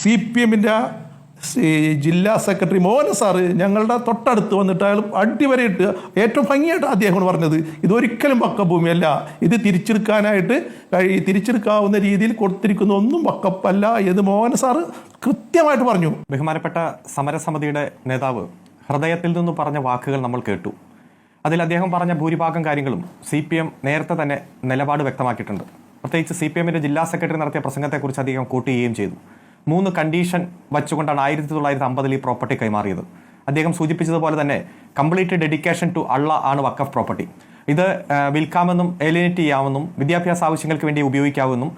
C P എമ്മിന്റെ ജില്ലാ secretary മോഹന sir ഞങ്ങളുടെ തൊട്ടടുത്ത് വന്നിട്ട് അയാൾ അടിവരയിട്ട് ഏറ്റവും ഭംഗിയായിട്ട് അദ്ദേഹമാണ് പറഞ്ഞത് ഇതൊരിക്കലും വക്കഭൂമിയല്ല. ഇത് തിരിച്ചെടുക്കാനായിട്ട് കഴി തിരിച്ചെടുക്കാവുന്ന രീതിയിൽ കൊടുത്തിരിക്കുന്ന ഒന്നും വക്കപ്പല്ല എന്ന് മോഹന സാറ് കൃത്യമായിട്ട് പറഞ്ഞു. ബഹുമാനപ്പെട്ട സമരസമിതിയുടെ നേതാവ് ഹൃദയത്തിൽ നിന്ന് പറഞ്ഞ വാക്കുകൾ നമ്മൾ കേട്ടു. അതിൽ അദ്ദേഹം പറഞ്ഞ ഭൂരിഭാഗം കാര്യങ്ങളും സി പി എം നേരത്തെ തന്നെ നിലപാട് വ്യക്തമാക്കിയിട്ടുണ്ട്. പ്രത്യേകിച്ച് സി പി എമ്മിന്റെ ജില്ലാ സെക്രട്ടറി നടത്തിയ പ്രസംഗത്തെക്കുറിച്ച് അദ്ദേഹം കൂട്ടുകയും ചെയ്തു. മൂന്ന് കണ്ടീഷൻ വെച്ചുകൊണ്ടാണ് ആയിരത്തി തൊള്ളായിരത്തി അമ്പതിൽ ഈ പ്രോപ്പർട്ടി കൈമാറിയത്. അദ്ദേഹം സൂചിപ്പിച്ചതുപോലെ തന്നെ കംപ്ലീറ്റ് ഡെഡിക്കേഷൻ ടു അള്ള ആണ് വക്കഫ് പ്രോപ്പർട്ടി. ഇത് വിൽക്കാമെന്നും എലിനേറ്റ് ചെയ്യാമെന്നും വിദ്യാഭ്യാസ ആവശ്യങ്ങൾക്ക് വേണ്ടി ഉപയോഗിക്കാമെന്നും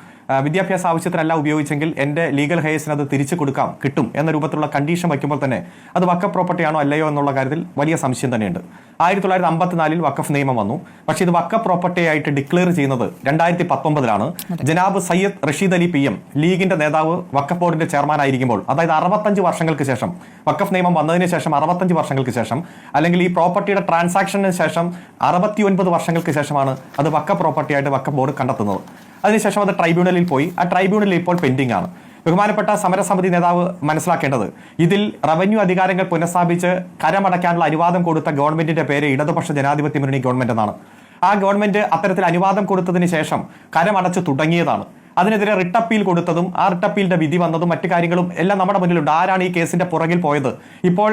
വിദ്യാഭ്യാസ ആവശ്യത്തിനല്ല ഉപയോഗിച്ചെങ്കിൽ എന്റെ ലീഗൽ ഹയേഴ്സിന് അത് തിരിച്ചു കൊടുക്കാം കിട്ടും എന്ന രൂപത്തിലുള്ള കണ്ടീഷൻ വയ്ക്കുമ്പോൾ തന്നെ അത് വക്കഫ് പ്രോപ്പർട്ടി ആണോ അല്ലയോ എന്നുള്ള കാര്യത്തിൽ വലിയ സംശയം തന്നെയുണ്ട്. ആയിരത്തി തൊള്ളായിരത്തി അമ്പത്തിനാലിൽ വക്കഫ് നിയമം വന്നു. പക്ഷേ ഇത് വക്കഫ് പ്രോപ്പർട്ടി ആയിട്ട് ഡിക്ലെയർ ചെയ്യുന്നത് രണ്ടായിരത്തി പത്തൊമ്പതിലാണ് ജനാബ് സയ്യദ് റഷീദ് അലി പി എം ലീഗിന്റെ നേതാവ് വക്കഫ് ബോർഡിന്റെ ചെയർമാൻ ആയിരിക്കുമ്പോൾ അതായത് അറുപത്തഞ്ച് വർഷങ്ങൾക്ക് ശേഷം വക്കഫ് നിയമം വന്നതിന് ശേഷം അറുപത്തഞ്ച് വർഷങ്ങൾക്ക് ശേഷം അല്ലെങ്കിൽ ഈ പ്രോപ്പർട്ടിയുടെ ട്രാൻസാക്ഷന് ശേഷം അറുപത്തി ഒൻപത് വർഷങ്ങൾക്ക് ശേഷമാണ് അത് വക്കഫ് പ്രോപ്പർട്ടി ആയിട്ട് വക്കഫ് ബോർഡ് കണ്ടെത്തുന്നത്. അതിനുശേഷം അത് ട്രൈബ്യൂണലിൽ പോയി. ആ ട്രൈബ്യൂണലിൽ ഇപ്പോൾ പെൻഡിംഗ് ആണ്. ബഹുമാനപ്പെട്ട സമരസമിതി നേതാവ് മനസ്സിലാക്കേണ്ടത് ഇതിൽ റവന്യൂ അധികാരങ്ങൾ പുനഃസ്ഥാപിച്ച് കരമടയ്ക്കാനുള്ള അനുവാദം കൊടുത്ത ഗവൺമെന്റിന്റെ പേര് ഇടതുപക്ഷ ജനാധിപത്യ മുന്നണി ഗവൺമെന്റ് എന്നാണ്. ആ ഗവൺമെന്റ് അത്തരത്തിൽ അനുവാദം കൊടുത്തതിന് ശേഷം കരമടച്ച് തുടങ്ങിയതാണ്. അതിനെതിരെ റിട്ട് അപ്പീൽ കൊടുത്തതും ആ റിട്ട് അപ്പീലിന്റെ വിധി വന്നതും മറ്റു കാര്യങ്ങളും എല്ലാം നമ്മുടെ മുന്നിലുണ്ട്. ആരാണ് ഈ കേസിന്റെ പുറകിൽ പോയത്? ഇപ്പോൾ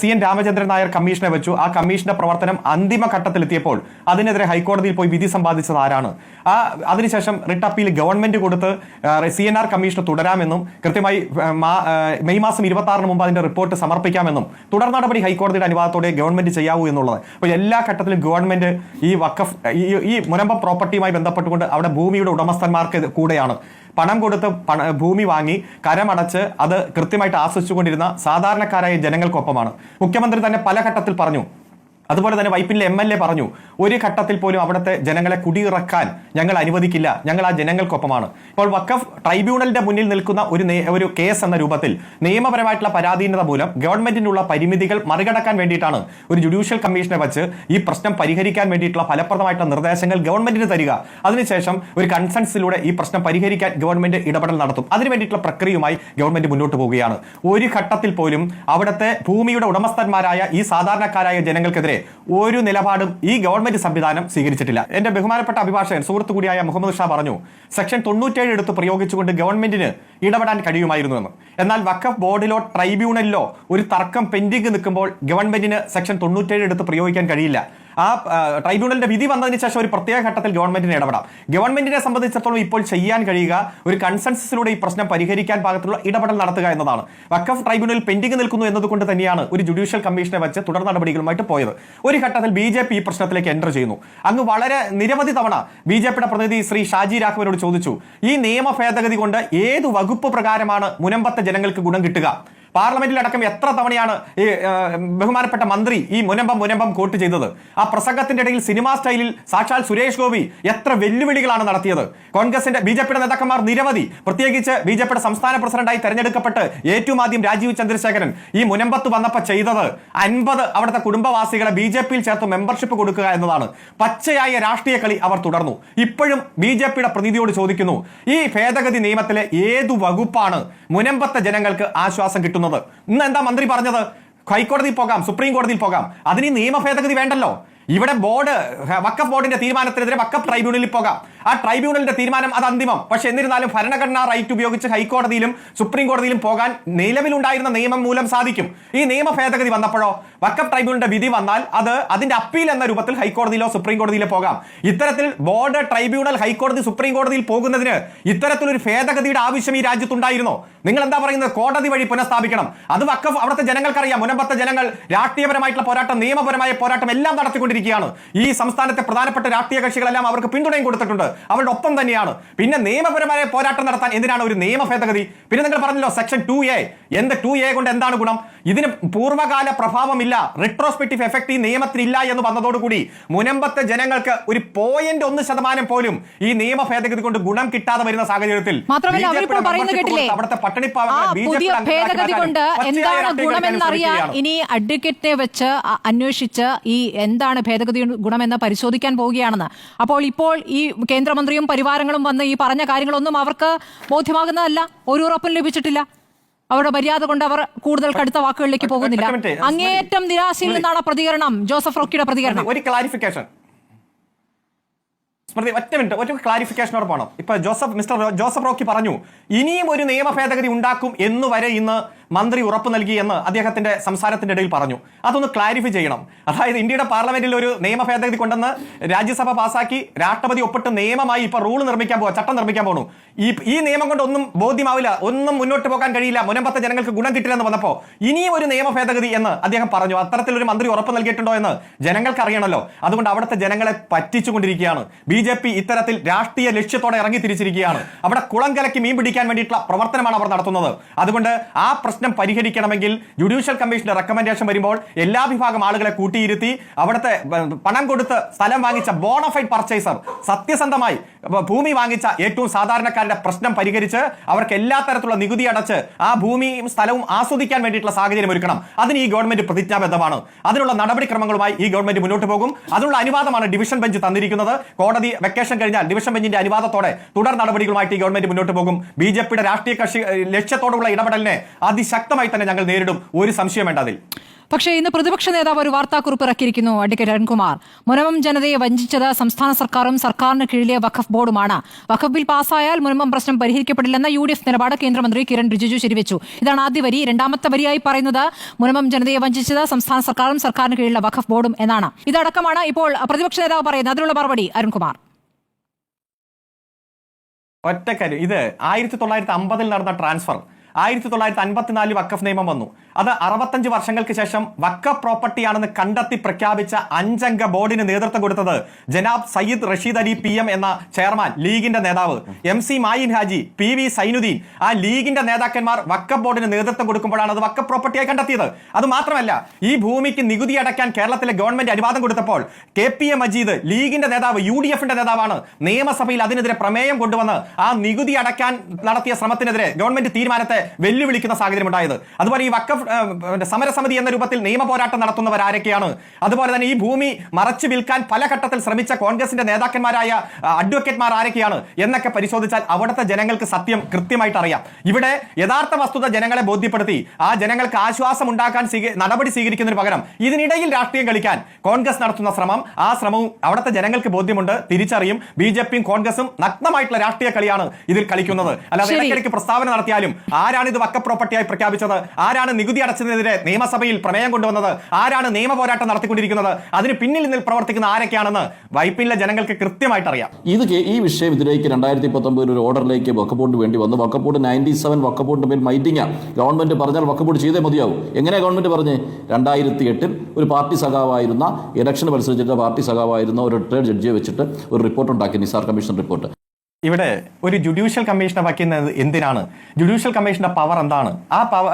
സി എൻ രാമചന്ദ്രൻ നായർ കമ്മീഷനെ വെച്ചു. ആ കമ്മീഷന്റെ പ്രവർത്തനം അന്തിമ ഘട്ടത്തിലെത്തിയപ്പോൾ അതിനെതിരെ ഹൈക്കോടതിയിൽ പോയി വിധി സമ്പാദിച്ചത് ആരാണ്? ആ അതിനുശേഷം റിട്ട് അപ്പീൽ ഗവൺമെന്റ് കൊടുത്ത് സി എൻ ആർ കമ്മീഷന് തുടരാമെന്നും കൃത്യമായി മെയ് മാസം ഇരുപത്തി ആറിന് മുമ്പ് അതിന്റെ റിപ്പോർട്ട് സമർപ്പിക്കാമെന്നും തുടർ നടപടി ഹൈക്കോടതിയുടെ അനുവാദത്തോടെ ഗവൺമെന്റ് ചെയ്യാവൂ എന്നുള്ളത്. അപ്പോൾ എല്ലാ ഘട്ടത്തിലും ഗവൺമെന്റ് ഈ വക്കഫ് ഈ മുനമ്പം പ്രോപ്പർട്ടിയുമായി ബന്ധപ്പെട്ടുകൊണ്ട് അവിടെ ഭൂമിയുടെ ഉടമസ്ഥന്മാർക്ക് കൂടെയാണ്. പണം കൊടുത്ത് ഭൂമി വാങ്ങി കരമടച്ച് അത് കൃത്യമായിട്ട് ആസ്വദിച്ചുകൊണ്ടിരുന്ന സാധാരണക്കാരായ ജനങ്ങൾക്കൊപ്പമാണ്. മുഖ്യമന്ത്രി തന്നെ പല ഘട്ടത്തിൽ പറഞ്ഞു അതുപോലെ തന്നെ വൈപ്പിനിലെ എം എൽ എ പറഞ്ഞു ഒരു ഘട്ടത്തിൽ പോലും അവിടുത്തെ ജനങ്ങളെ കുടിയിറക്കാൻ ഞങ്ങൾ അനുവദിക്കില്ല. ഞങ്ങൾ ആ ജനങ്ങൾക്കൊപ്പമാണ്. ഇപ്പോൾ വക്കഫ് ട്രൈബ്യൂണലിന്റെ മുന്നിൽ നിൽക്കുന്ന ഒരു ഒരു കേസ് എന്ന രൂപത്തിൽ നിയമപരമായിട്ടുള്ള പരാധീനത മൂലം ഗവൺമെന്റിനുള്ള പരിമിതികൾ മറികടക്കാൻ വേണ്ടിയിട്ടാണ് ഒരു ജുഡീഷ്യൽ കമ്മീഷനെ വെച്ച് ഈ പ്രശ്നം പരിഹരിക്കാൻ വേണ്ടിയിട്ടുള്ള ഫലപ്രദമായിട്ടുള്ള നിർദ്ദേശങ്ങൾ ഗവൺമെന്റിന് തരിക. അതിനുശേഷം ഒരു കൺസൻസിലൂടെ ഈ പ്രശ്നം പരിഹരിക്കാൻ ഗവൺമെന്റ് ഇടപെടൽ നടത്തും. അതിനു വേണ്ടിയിട്ടുള്ള പ്രക്രിയയുമായി ഗവൺമെന്റ് മുന്നോട്ട് പോവുകയാണ്. ഒരു ഘട്ടത്തിൽ പോലും അവിടുത്തെ ഭൂമിയുടെ ഉടമസ്ഥന്മാരായ ഈ സാധാരണക്കാരായ ജനങ്ങൾക്കെതിരെ ഒരു നിലപാടും ഈ ഗവൺമെന്റ് സംവിധാനം സ്വീകരിച്ചിട്ടില്ല. എന്റെ ബഹുമാനപ്പെട്ട അഭിഭാഷകൻ സുഹൃത്തു കൂടിയായ മുഹമ്മദ് ഷാ പറഞ്ഞു സെക്ഷൻ തൊണ്ണൂറ്റേഴ് എടുത്ത് പ്രയോഗിച്ചുകൊണ്ട് ഗവൺമെന്റിന് ഇടപെടാൻ കഴിയുമായിരുന്നു എന്ന് എന്നാൽ വഖഫ് ബോർഡിലോ ട്രൈബ്യൂണലിലോ ഒരു തർക്കം പെൻഡിങ് നിൽക്കുമ്പോൾ ഗവൺമെന്റിന് സെക്ഷൻ തൊണ്ണൂറ്റേഴ് എടുത്ത് പ്രയോഗിക്കാൻ കഴിയില്ല. ആ ട്രൈബ്യൂണലിന്റെ വിധി വന്നതിന് ശേഷം ഒരു പ്രത്യേക ഘട്ടത്തിൽ ഗവൺമെന്റിന് ഇടപെടാം. ഗവൺമെന്റിനെ സംബന്ധിച്ചിടത്തോളം ഇപ്പോൾ ചെയ്യാൻ കഴിയുക ഒരു കൺസെൻസസിലൂടെ ഈ പ്രശ്നം പരിഹരിക്കാൻ പാകത്തിലുള്ള ഇടപെടൽ നടത്തുക എന്നതാണ്. വക്കഫ് ട്രൈബ്യൂണൽ പെൻഡിംഗ് നിൽക്കുന്നു എന്നതുകൊണ്ട് തന്നെയാണ് ഒരു ജുഡീഷ്യൽ കമ്മീഷനെ വെച്ച് തുടർ നടപടികളുമായിട്ട് പോയത്. ഒരു ഘട്ടത്തിൽ ബി ഈ പ്രശ്നത്തിലേക്ക് എന്റർ ചെയ്യുന്നു. അങ്ങ് വളരെ നിരവധി തവണ ബി ജെ പിയുടെ പ്രതിനിധി ശ്രീ ഷാജി രാഘവനോട് ചോദിച്ചു ഈ നിയമ ഭേദഗതി കൊണ്ട് ഏത് വകുപ്പ് പ്രകാരമാണ് മുനമ്പത്തെ ജനങ്ങൾക്ക് ഗുണം കിട്ടുക? പാർലമെന്റിലടക്കം എത്ര തവണയാണ് ഈ ബഹുമാനപ്പെട്ട മന്ത്രി ഈ മുനമ്പം മുനമ്പം കോട്ട് ചെയ്തത്? ആ പ്രസംഗത്തിന്റെ ഇടയിൽ സിനിമാ സ്റ്റൈലിൽ സാക്ഷാൽ സുരേഷ് ഗോപി എത്ര വെല്ലുവിളികളാണ് നടത്തിയത്? കോൺഗ്രസിന്റെ ബി ജെ പിയുടെ നേതാക്കന്മാർ നിരവധി. പ്രത്യേകിച്ച് ബി ജെ പിയുടെ സംസ്ഥാന പ്രസിഡന്റായി തെരഞ്ഞെടുക്കപ്പെട്ട് ഏറ്റവും ആദ്യം രാജീവ് ചന്ദ്രശേഖരൻ ഈ മുനമ്പത്ത് വന്നപ്പോൾ ചെയ്തത് അൻപത് അവിടുത്തെ കുടുംബവാസികളെ ബി ജെ പിയിൽ ചേർത്ത് മെമ്പർഷിപ്പ് കൊടുക്കുക എന്നതാണ്. പച്ചയായ രാഷ്ട്രീയ കളി അവർ തുടർന്നു. ഇപ്പോഴും ബി ജെ പിയുടെ പ്രതിനിധിയോട് ചോദിക്കുന്നു ഈ ഭേദഗതി നിയമത്തിലെ ഏതു വകുപ്പാണ് മുനമ്പത്തെ ജനങ്ങൾക്ക് ആശ്വാസം കിട്ടുന്നത്? ഇന്ന് എന്താ മന്ത്രി പറഞ്ഞത്? ഹൈക്കോടതിയിൽ പോകാം സുപ്രീം കോടതിയിൽ പോകാം. അതിന് നിയമ ഭേദഗതി വേണ്ടല്ലോ. ഇവിടെ ബോർഡ് വക്കഫ് ബോർഡിന്റെ തീരുമാനത്തിനെതിരെ വക്കഫ് ട്രൈബ്യൂണലിൽ പോകാം. ആ ട്രൈബ്യൂണലിന്റെ തീരുമാനം അത് അന്തിമം. പക്ഷെ എന്നിരുന്നാലും ഭരണഘടനാ റൈറ്റ് ഉപയോഗിച്ച് ഹൈക്കോടതിയിലും സുപ്രീം കോടതിയിലും പോകാൻ നിലവിലുണ്ടായിരുന്ന നിയമം മൂലം സാധിക്കും. ഈ നിയമ ഭേദഗതി വന്നപ്പോഴോ വക്കഫ് ട്രൈബ്യൂണലിന്റെ വിധി വന്നാൽ അത് അതിന്റെ അപ്പീൽ എന്ന രൂപത്തിൽ ഹൈക്കോടതിയിലോ സുപ്രീം കോടതിയിലോ പോകാം. ഇത്തരത്തിൽ ബോർഡ് ട്രൈബ്യൂണൽ ഹൈക്കോടതി സുപ്രീം കോടതിയിൽ പോകുന്നതിന് ഇത്തരത്തിലൊരു ഭേദഗതിയുടെ ആവശ്യം ഈ രാജ്യത്തുണ്ടായിരുന്നോ. നിങ്ങൾ എന്താ പറയുന്നത്? കോടതി വഴി പുനഃസ്ഥാപിക്കണം. അത് വക്കഫ് അവിടുത്തെ ജനങ്ങൾക്കറിയാം. മുനമ്പത്തെ ജനങ്ങൾ രാഷ്ട്രീയപരമായിട്ടുള്ള പോരാട്ടം നിയമപരമായ പോരാട്ടം എല്ലാം നടത്തിക്കൊണ്ടിരിക്കുകയാണ് ഈ സംസ്ഥാനത്തെ പ്രധാനപ്പെട്ട രാഷ്ട്രീയ കക്ഷികളെല്ലാം അവർക്ക് പിന്തുണയും കൊടുത്തിട്ടുണ്ട്. അവരുടെ ഒപ്പം തന്നെയാണ്. പിന്നെ നിയമപരമായ പോരാട്ടം നടത്താൻ എന്തിനാണ് ഒരു നിയമ ഭേദഗതി? പിന്നെ നിങ്ങൾ പറഞ്ഞല്ലോ സെക്ഷൻ ടു എ എന്ത് ടു എ കൊണ്ട് എന്താണ് ഗുണം? ഇതിന് പൂർവകാല പ്രഭാവമില്ല. റിട്രോസ്പെക്റ്റീവ് എഫക്ട് ഈ നിയമത്തിനില്ല എന്ന് വന്നതോടുകൂടി മുനമ്പത്തെ ജനങ്ങൾക്ക് ഒരു പോയിന്റ് ഒന്ന് ശതമാനം പോലും ഈ നിയമ ഭേദഗതി കൊണ്ട് ഗുണം കിട്ടാതെ വരുന്ന സാഹചര്യത്തിൽ അവിടുത്തെ ഇനി അഡ്വക്കേറ്റിനെ വെച്ച് അന്വേഷിച്ച് ഈ എന്താണ് ഭേദഗതി ഗുണമെന്ന് പരിശോധിക്കാൻ പോവുകയാണെന്ന്. അപ്പോൾ ഇപ്പോൾ ഈ കേന്ദ്രമന്ത്രിയും പരിവാരങ്ങളും വന്ന് ഈ പറഞ്ഞ കാര്യങ്ങളൊന്നും അവർക്ക് ബോധ്യമാകുന്നതല്ല. ഒരു ഉറപ്പും ലഭിച്ചിട്ടില്ല. അവരുടെ മര്യാദ കൊണ്ട് അവർ കൂടുതൽ കടുത്ത വാക്കുകളിലേക്ക് പോകുന്നില്ല. അങ്ങേറ്റം അങ്ങേയറ്റം നിരാശയിൽ നിന്നാണ് പ്രതികരണം ജോസഫ് റോക്കിയുടെ പ്രതികരണം. ഒരു ക്ലാരിഫിക്കേഷൻ സ്മൃതി ഒറ്റ മിനിറ്റ് ഒരു ക്ലാരിഫിക്കേഷനോട് പോകണം ഇപ്പൊ ജോസഫ് മിസ്റ്റർ ജോസഫ് റോക്കി പറഞ്ഞു ഇനിയും ഒരു നിയമ ഭേദഗതി ഉണ്ടാക്കും എന്ന് വരെ ഇന്ന് മന്ത്രി ഉറപ്പ് നൽകി എന്ന് അദ്ദേഹത്തിന്റെ സംസാരത്തിന്റെ ഇടയിൽ പറഞ്ഞു. അതൊന്ന് ക്ലാരിഫൈ ചെയ്യണം. അതായത് ഇന്ത്യയുടെ പാർലമെന്റിൽ ഒരു നിയമ ഭേദഗതി കൊണ്ടെന്ന് രാജ്യസഭ പാസാക്കി രാഷ്ട്രപതി ഒപ്പിട്ട് നിയമമായി ഇപ്പൊ റൂൾ നിർമ്മിക്കാൻ പോവാ ചട്ടം നിർമ്മിക്കാൻ പോണു. ഈ ഈ നിയമം കൊണ്ട് ഒന്നും ബോധ്യമാവില്ല ഒന്നും മുന്നോട്ട് പോകാൻ കഴിയില്ല മുനമ്പത്തെ ജനങ്ങൾക്ക് ഗുണം കിട്ടില്ലെന്ന് വന്നപ്പോ ഇനിയും ഒരു നിയമ ഭേദഗതി എന്ന് അദ്ദേഹം പറഞ്ഞു. അത്തരത്തിലൊരു മന്ത്രി ഉറപ്പ് നൽകിയിട്ടുണ്ടോ എന്ന് ജനങ്ങൾക്ക് അറിയണമല്ലോ അതുകൊണ്ട് അവിടുത്തെ ജനങ്ങളെ പറ്റിച്ചുകൊണ്ടിരിക്കുകയാണ്. ബി ജെ പി ഇത്തരത്തിൽ രാഷ്ട്രീയ ലക്ഷ്യത്തോടെ ഇറങ്ങി തിരിച്ചിരിക്കുകയാണ്. അവിടെ കുളം കലക്കി മീൻ പിടിക്കാൻ വേണ്ടിയിട്ടുള്ള പ്രവർത്തനമാണ് അവർ നടത്തുന്നത്. അതുകൊണ്ട് ആ പ്രശ്നം പരിഹരിക്കണമെങ്കിൽ ജുഡീഷ്യൽ കമ്മീഷന്റെ റെക്കമെൻഡേഷൻ വരുമ്പോൾ എല്ലാ വിഭാഗം ആളുകളെ കൂട്ടിയിരുത്തി അവിടുത്തെ പണം കൊടുത്ത് സ്ഥലം വാങ്ങിച്ച ബോണഫൈഡ് പർച്ചേസർ സത്യസന്ധമായി ഭൂമി വാങ്ങിച്ച ഏറ്റവും സാധാരണക്കാരുടെ പ്രശ്നം പരിഹരിച്ച് അവർക്ക് എല്ലാ തരത്തിലുള്ള നികുതി അടച്ച് ആ ഭൂമിയും സ്ഥലവും ആസ്വദിക്കാൻ വേണ്ടിയിട്ടുള്ള സാഹചര്യം ഒരുക്കണം. അതിന് ഈ ഗവൺമെന്റ് പ്രതിജ്ഞാബദ്ധമാണ്. അതിനുള്ള നടപടിക്രമങ്ങളുമായി ഈ ഗവൺമെന്റ് മുന്നോട്ട് പോകും. അതിനുള്ള അനുവാദമാണ് ഡിവിഷൻ ബെഞ്ച് തന്നിരിക്കുന്നത്. കോടതി വെക്കേഷൻ കഴിഞ്ഞാൽ ഡിവിഷൻ ബെഞ്ചിന്റെ അനുവാദത്തോടെ തുടർ നടപടികളുമായിട്ട് ഈ ഗവൺമെന്റ് മുന്നോട്ട് പോകും. ബി ജെ പിയുടെ രാഷ്ട്രീയ കക്ഷി ലക്ഷ്യത്തോടുള്ള ഇടപെടലിനെ അതിശക്തമായി തന്നെ ഞങ്ങൾ നേരിടും. ഒരു സംശയം വേണ്ട അതിൽ. പക്ഷേ ഇന്ന് പ്രതിപക്ഷ നേതാവ് ഒരു വാർത്താക്കുറിപ്പ് ഇറക്കിയിരിക്കുന്നു. അഡ്വക്കേറ്റ് അരുൺകുമാർ മുനമം ജനതയെ വഞ്ചിച്ചത് സംസ്ഥാന സർക്കാരും സർക്കാരിന് കീഴിലെ വഖഫ് ബോർഡുമാണ്. വഖഫ് ബിൽ പാസ്സായാൽ മുനമം പ്രശ്നം പരിഹരിക്കപ്പെടില്ലെന്ന യു ഡി എഫ് നിലപാട് കേന്ദ്രമന്ത്രി കിരൺ റിജിജു ശരിവെച്ചു. ഇതാണ് ആദ്യ വരി. രണ്ടാമത്തെ വരിയായി പറയുന്നത് മുനമം ജനതയെ വഞ്ചിച്ചത് സംസ്ഥാന സർക്കാരും സർക്കാരിന് കീഴിലെ വഖഫ് ബോർഡും എന്നാണ്. ഇതടക്കമാണ് ഇപ്പോൾ പ്രതിപക്ഷ നേതാവ് പറയുന്നത്. അതിനുള്ള മറുപടി അരുൺകുമാർ. ഒറ്റക്കാര്യം ഇത് ആയിരത്തി തൊള്ളായിരത്തി അമ്പതിൽ നടന്ന ട്രാൻസ്ഫർ. ആയിരത്തി തൊള്ളായിരത്തി അൻപത്തിനാലിൽ വക്കഫ് നിയമം വന്നു. അത് അറുപത്തഞ്ച് വർഷങ്ങൾക്ക് ശേഷം വക്കഫ് പ്രോപ്പർട്ടിയാണെന്ന് കണ്ടെത്തി പ്രഖ്യാപിച്ച അഞ്ചംഗ ബോർഡിന് നേതൃത്വം കൊടുത്തത് ജനാബ് സയ്യിദ് റഷീദ് അലി പി എം എന്ന ചെയർമാൻ ലീഗിന്റെ നേതാവ്. M C Mayin Haji P V Sainuddin. ആ ലീഗിന്റെ നേതാക്കന്മാർ വക്കഫ് ബോർഡിന് നേതൃത്വം കൊടുക്കുമ്പോഴാണ് അത് വക്കഫ് പ്രോപ്പർട്ടിയായി കണ്ടെത്തിയത്. അത് മാത്രമല്ല ഈ ഭൂമിക്ക് നികുതി അടയ്ക്കാൻ കേരളത്തിലെ ഗവൺമെന്റ് അനുവാദം കൊടുത്തപ്പോൾ കെ പി എ മജീദ് ലീഗിന്റെ നേതാവ് യു ഡി എഫിന്റെ നേതാവാണ് നിയമസഭയിൽ അതിനെതിരെ പ്രമേയം കൊണ്ടുവന്ന് ആ നികുതി അടയ്ക്കാൻ നടത്തിയ ശ്രമത്തിനെതിരെ ഗവൺമെന്റ് തീരുമാനത്തെ വെല്ലുവിളിക്കുന്ന സാഹചര്യം ഉണ്ടായത് അതുപോലെ ഈ വക്കഫ് സമരസമിതി എന്ന രൂപത്തിൽ നിയമ പോരാട്ടം നടത്തുന്നവർ ആരൊക്കെയാണ്? അതുപോലെ തന്നെ ഈ ഭൂമി മറച്ചു വിൽക്കാൻ പല ഘട്ടത്തിൽ ശ്രമിച്ച കോൺഗ്രസിന്റെ നേതാക്കന്മാരായ ആ, അഡ്വക്കേറ്റ്മാർ ആരൊക്കെയാണ് എന്നൊക്കെ പരിശോധിച്ചാൽ അവിടുത്തെ ജനങ്ങൾക്ക് സത്യം കൃത്യമായിട്ട് അറിയാം. ഇവിടെ യഥാർത്ഥ വസ്തുത ജനങ്ങളെ ബോധ്യപ്പെടുത്തി ആ ജനങ്ങൾക്ക് ആശ്വാസം ഉണ്ടാക്കാൻ നടപടി സ്വീകരിക്കുന്നതിന് പകരം ഇതിനിടയിൽ രാഷ്ട്രീയം കളിക്കാൻ കോൺഗ്രസ് നടത്തുന്ന ശ്രമം ആ ശ്രമവും അവിടുത്തെ ജനങ്ങൾക്ക് ബോധ്യമുണ്ട് തിരിച്ചറിയും. ബി ജെ പിയും കോൺഗ്രസും നഗ്നമായിട്ടുള്ള രാഷ്ട്രീയ കളിയാണ് ഇതിൽ കളിക്കുന്നത്. അല്ലാതെ. ഇടയ്ക്കിടയ്ക്ക് പ്രസ്താവന നടത്തിയാലും ആരാണ് ഇത് വക്ക പ്രോപ്പർട്ടിയായി പ്രഖ്യാപിച്ചത്? ആരാണ് നികുതി അടച്ചതിനെതിരെ നിയമസഭയിൽ പ്രമേയം കൊണ്ടുവന്നത്? ആരാണ് നിയമ പോരാട്ടം നടത്തിക്കൊണ്ടിരിക്കുന്നത്? അതിന് പിന്നിൽ നിന്ന് പ്രവർത്തിക്കുന്ന ആരൊക്കെയാണെന്ന് വൈപ്പിനിലെ ജനങ്ങൾക്ക് കൃത്യമായിട്ട് അറിയാം ഇത് ഈ വിഷയം ഇതിലേക്ക് രണ്ടായിരത്തി പത്തൊമ്പതിൽ ഒരു ഓർഡറിലേക്ക് വക്കബോർഡ് വേണ്ടി വന്നു. വക്കബോർഡ് നയന്റി സെവൻ വക്കബോർഡിന്റെ മേൽ മൈറ്റിംഗാണ് ഗവൺമെന്റ് പറഞ്ഞാൽ വക്കബോർഡ് ചെയ്തേ മതിയാവും. എങ്ങനെ ഗവൺമെന്റ് പറഞ്ഞ്? രണ്ടായിരത്തി എട്ടിൽ ഒരു പാർട്ടി സഖാവായിരുന്ന ഇലക്ഷൻ മത്സരിച്ചിട്ട് പാർട്ടി സഖാവായിരുന്ന ഒരു റിട്ടയർഡ് ജഡ്ജിയെ വെച്ചിട്ട് ഒരു റിപ്പോർട്ട് ഉണ്ടാക്കി നിസാർ കമ്മീഷൻ റിപ്പോർട്ട്. ഇവിടെ ഒരു ജുഡീഷ്യൽ കമ്മീഷനെ വയ്ക്കുന്നത് എന്തിനാണ്? ജുഡീഷ്യൽ കമ്മീഷന്റെ പവർ എന്താണ്? ആ പവർ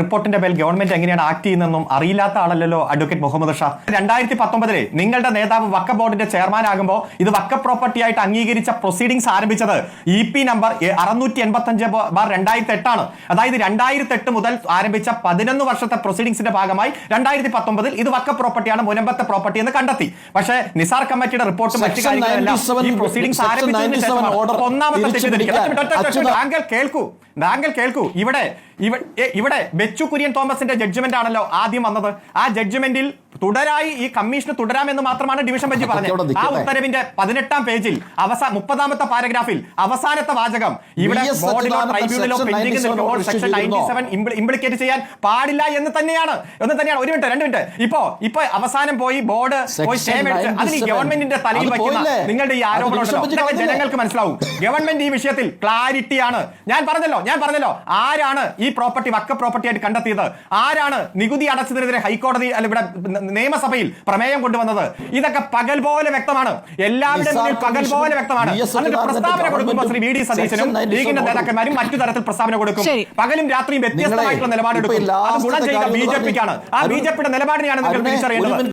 റിപ്പോർട്ടിന്റെ മേൽ ഗവൺമെന്റ് എങ്ങനെയാണ് ആക്ട് ചെയ്യുന്നതെന്നും അറിയില്ലാത്ത ആളല്ലല്ലോ അഡ്വക്കേറ്റ് മുഹമ്മദ് ഷാ. രണ്ടായിരത്തി പത്തൊമ്പതിലെ നിങ്ങളുടെ നേതാവ് വക്ക ബോർഡിന്റെ ചെയർമാൻ ആകുമ്പോൾ ഇത് വക്ക പ്രോപ്പർട്ടി ആയിട്ട് അംഗീകരിച്ച പ്രൊസീഡിംഗ്സ് ആരംഭിച്ചത്? ഇ പി നമ്പർ അറുന്നൂറ്റി എൺപത്തി അഞ്ച് ബാർ രണ്ടായിരത്തി എട്ടാണ് അതായത് രണ്ടായിരത്തി എട്ട് മുതൽ ആരംഭിച്ച പതിനൊന്ന് വർഷത്തെ പ്രൊസീഡിംഗ്സിന്റെ ഭാഗമായി രണ്ടായിരത്തി പത്തൊമ്പതിൽ ഇത് വക്ക പ്രോപ്പർട്ടിയാണ് മുനമ്പത്തെ പ്രോപ്പർട്ടി എന്ന് കണ്ടെത്തി. പക്ഷേ നിസാർ കമ്മിറ്റിയുടെ റിപ്പോർട്ട് മറ്റു കാര്യങ്ങളെല്ലാം 97 ഈ പ്രൊസീഡിംഗ്സ് ആരംഭിച്ചതിന് 97 ശേഷമാണ്. order അപ്പൊ ഒന്നാമത്തെ താങ്കൾ കേൾക്കൂ. താങ്കൾ കേൾക്കൂ. ഇവിടെ ഇവിടെ ബെച്ചു കുര്യൻ തോമസിന്റെ ജഡ്ജ്മെന്റ് ആണല്ലോ ആദ്യം വന്നത്. ആ ജഡ്ജ്മെന്റിൽ തുടരായി ഈ കമ്മീഷന് തുടരാമെന്ന് മാത്രമാണ് ഡിവിഷൻ ബെഞ്ച് പറഞ്ഞത്. ആ ഉത്തരവിന്റെ പതിനെട്ടാം പേജിൽ അവസാന മുപ്പതാമത്തെ പാരഗ്രാഫിൽ അവസാനത്തെ വാചകം ഇവിടെ വി എസ് ബോർഡിലോ ട്രൈബ്യൂണലോ പെൻഡിംഗ് 97 നിൽക്കുമ്പോൾ സെക്ഷൻ നയന്റി സെവൻ ഇംപ്ലിക്കേറ്റ് ചെയ്യാൻ പാടില്ല എന്ന് തന്നെയാണ്. എന്ന് തന്നെയാണ്. ഒരു മിനിറ്റ് രണ്ട് മിനിറ്റ്. ഇപ്പോ ഇപ്പൊ അവസാനം പോയി ബോർഡ് പോയി Section സ്റ്റേ മേടിച്ച് അതിന് ഈ 97 ഗവൺമെന്റിന്റെ തലയിൽ വയ്ക്കുന്ന നിങ്ങളുടെ ഈ ആരോപണം? ജനങ്ങൾക്ക് മനസ്സിലാവും. ഗവൺമെന്റ് ഈ വിഷയത്തിൽ ക്ലാരിറ്റിയാണ്. ഞാൻ പറഞ്ഞല്ലോ ഞാൻ പറഞ്ഞല്ലോ. ആരാണ് ഈ പ്രോപ്പർട്ടി വക്ക പ്രോപ്പർട്ടി ആയിട്ട് കണ്ടെത്തിയത്? ആരാണ് നികുതി അടച്ചതിനെതിരെ ഹൈക്കോടതി അല്ല ഇവിടെ നിയമസഭയിൽ പ്രമേയം കൊണ്ടുവന്നത്? ഇതൊക്കെ പകൽ പോലെ വ്യക്തമാണ്. എല്ലാവരുടെയും മുന്നിൽ പകൽ പോലെ വ്യക്തമാണ്. സച്ചിദാനന്ദന്റെ പ്രസ്താവന കൊടുക്കുമ്പോൾ ശ്രീ വി ഡി സതീശനും ലീഗിന്റെ നേതാക്കന്മാരും മറ്റു തരത്തിൽ പ്രസ്താവന കൊടുക്കും. പകലും രാത്രിയും വ്യത്യസ്തമായിട്ടുള്ള നിലപാടെടുക്കും അത് ഗുണം ലാസ്റ്റത്തെ ചെയ്യുക ബി ജെ പിക്കാണ്. ആ ബി ജെ പിയുടെ നിലപാടിനെയാണ് നിങ്ങൾ തിരിച്ചറിയേണ്ടത്.